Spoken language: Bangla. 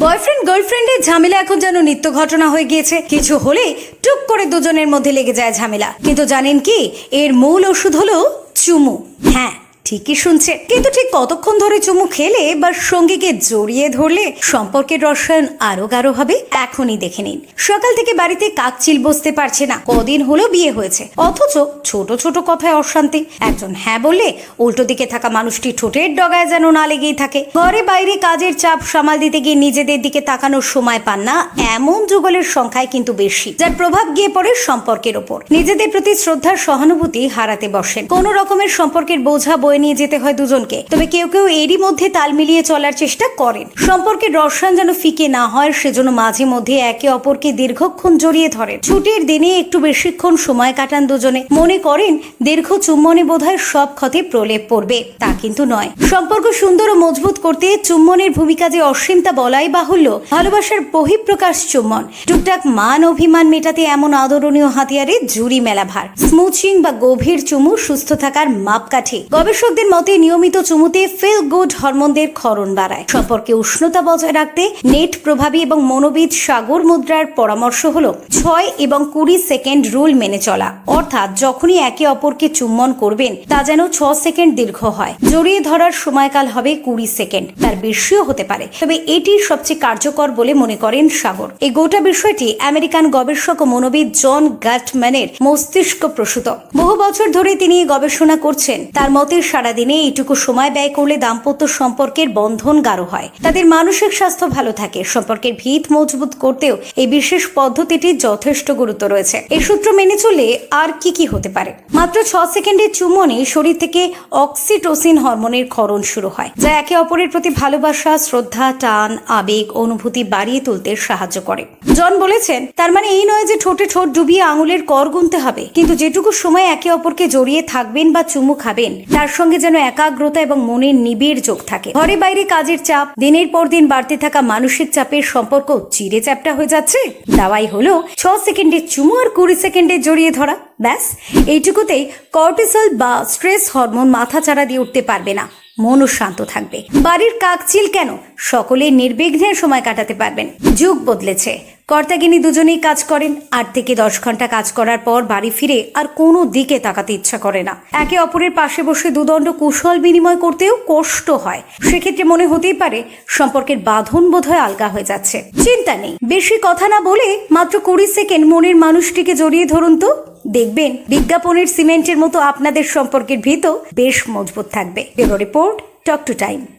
বয়ফ্রেন্ড গার্লফ্রেন্ডের ঝামেলা এখন যেন নিত্য ঘটনা হয়ে গিয়েছে। কিছু হলেই টুক করে দুজনের মধ্যে লেগে যায় ঝামেলা। কিন্তু জানেন কি? এর মূল ওষুধ হলো চুমু। হ্যাঁ। ঠিকই শুনছে। কিন্তু ঠিক কতক্ষণ ধরে চুমু খেলে বা সঙ্গীকে জড়িয়ে ধরলে সম্পর্কের রসায়ন আরও গাঢ় হবে, এখনই দেখে নিন। সকাল থেকে বাড়িতে কাকচিল বসতে পারছে না। কদিন হলো বিয়ে হয়েছে। অথচ ছোট ছোট কথায় অশান্তি। একজন হ্যাঁ বললে উল্টো দিকে থাকা মানুষটি ঠোঁটের ডগায় যেন না লেগেই থাকে। ঘরে বাইরে কাজের চাপ সামাল দিতে গিয়ে নিজেদের দিকে তাকানোর সময় পান না। এমন যুগলের সংখ্যায় কিন্তু বেশি, যার প্রভাব গিয়ে পড়ে সম্পর্কের ওপর। নিজেদের প্রতি শ্রদ্ধার সহানুভূতি হারাতে বসেন। কোনো রকমের সম্পর্কের বোঝা বয়ে নিয়ে যেতে হয় দুজনকে। তবে কেউ কেউ এরই মধ্যে তাল মিলিয়ে চলার চেষ্টা করেন। সম্পর্কের রসায়ন যেন ফিকে না হয়, সেজন্য মাঝে মধ্যে একে অপরকে দীর্ঘক্ষণ জড়িয়ে ধরেন। ছুটির দিনে একটু বেশিক্ষণ সময় কাটান দুজনে। মনে করেন, দীর্ঘ চুম্বনে বোধহয় সব ক্ষতে প্রলেপ পড়বে। তা কিন্তু নয়। সম্পর্ক সুন্দর ও মজবুত করতে চুম্বনের ভূমিকা যে অসীম তা বলাই বাহুল্য, ভালোবাসার বহিঃপ্রকাশ চুম্বন। টুকটাক মান অভিমান মেটাতে এমন আদরণীয় হাতিয়ারে জুরি মেলা ভার স্মুচিং বা গভীর চুমু সুস্থ থাকার মাপকাঠি। গবেষকদের মতে নিয়মিত চুমুতে ফিল গুড হরমোনদের ক্ষরণ বাড়ায়। সম্পর্কে উষ্ণতা বজায় রাখতে নেট প্রভাবী এবং মনোবিদ সাগর মুদ্রার পরামর্শ হলো ছয় এবং কুড়ি সেকেন্ড রুল মেনে চলা। অর্থাৎ যখনই একে অপরকে চুম্বন করবেন, তা যেন ছ সেকেন্ড দীর্ঘ হয়। জড়িয়ে ধরার সময়কাল হবে কুড়ি সেকেন্ড। তার বেশিও হতে পারে। তবে এটি সবচেয়ে কার্যকর বলে মনে করেন সাগর। এই গোটা বিষয়টি আমেরিকান গবেষক ও মনোবিদ জন গ্যাটম্যানের মস্তিষ্ক প্রসূত। বহু বছর ধরে তিনি গবেষণা করছেন। তার মতে সারাদিনে এইটুকু সময় ব্যয় করলে দাম্পত্য সম্পর্কের বন্ধন গাঢ় হয়। তাদের মানসিক স্বাস্থ্য ভালো থাকে। সম্পর্কের ভিত মজবুত করতেও এই বিশেষ পদ্ধতিটি যথেষ্ট গুরুত্ব রয়েছে। এই সূত্র মেনে চললে আর কি কি হতে পারে? মাত্র ছ সেকেন্ডের চুমনে শরীর থেকে অক্সিটোসিন হরমোনের ক্ষরণ শুরু হয়, যা একে অপরের প্রতি ভালোবাসা, শ্রদ্ধা, টান, আবেগ, অনুভূতি বাড়িয়ে তুলতে সাহায্য করে। জন বলেছেন, তার মানে এই নয় যে ঠোঁটে ঠোঁট ডুবিয়ে আঙুলের কর গুনতে হবে, কিন্তু যেটুকু সময় একে অপরকে জড়িয়ে থাকবেন বা চুমু খাবেন, তার সঙ্গে যেন একাগ্রতা এবং মনের নিবিড় যোগ থাকে। ঘরে বাইরে কাজের চাপ, দিনের পর দিন বাড়তে থাকা মানসিক চাপের সম্পর্ক চিড়ে চ্যাপটা হয়ে যাচ্ছে। দাওয়াই হলো ছ সেকেন্ডের চুমু আর কুড়ি সেকেন্ডে জড়িয়ে ধরা। ব্যাস, এইটুকুতেই কর্টিসল বা স্ট্রেস হরমোন মাথা চাড়া দিয়ে উঠতে পারবে না। মনও শান্ত থাকবে। বাড়ির কাকচিল কেন? সকলে নির্বিঘ্নে সময় কাটাতে পারবেন। যুগ বদলেছে। কর্তাগিনী দুজনেই কাজ করেন। আট থেকে দশ ঘণ্টা কাজ করার পর বাড়ি ফিরে আর কোনো দিকে তাকাতে ইচ্ছা করে না। একে অপরের পাশে বসে দুদণ্ড কুশল বিনিময় করতেও কষ্ট হয়। সেক্ষেত্রে মনে হতেই পারে সম্পর্কের বাঁধন বোধহয় আলগা হয়ে যাচ্ছে। চিন্তা নেই। বেশি কথা না বলে মাত্র কুড়ি সেকেন্ড মনের মানুষটিকে জড়িয়ে ধরুন তো। দেখবেন বিজ্ঞাপনের সিমেন্টের মতো আপনাদের সম্পর্কের ভিত বেশ মজবুত থাকবে। Report talk to time.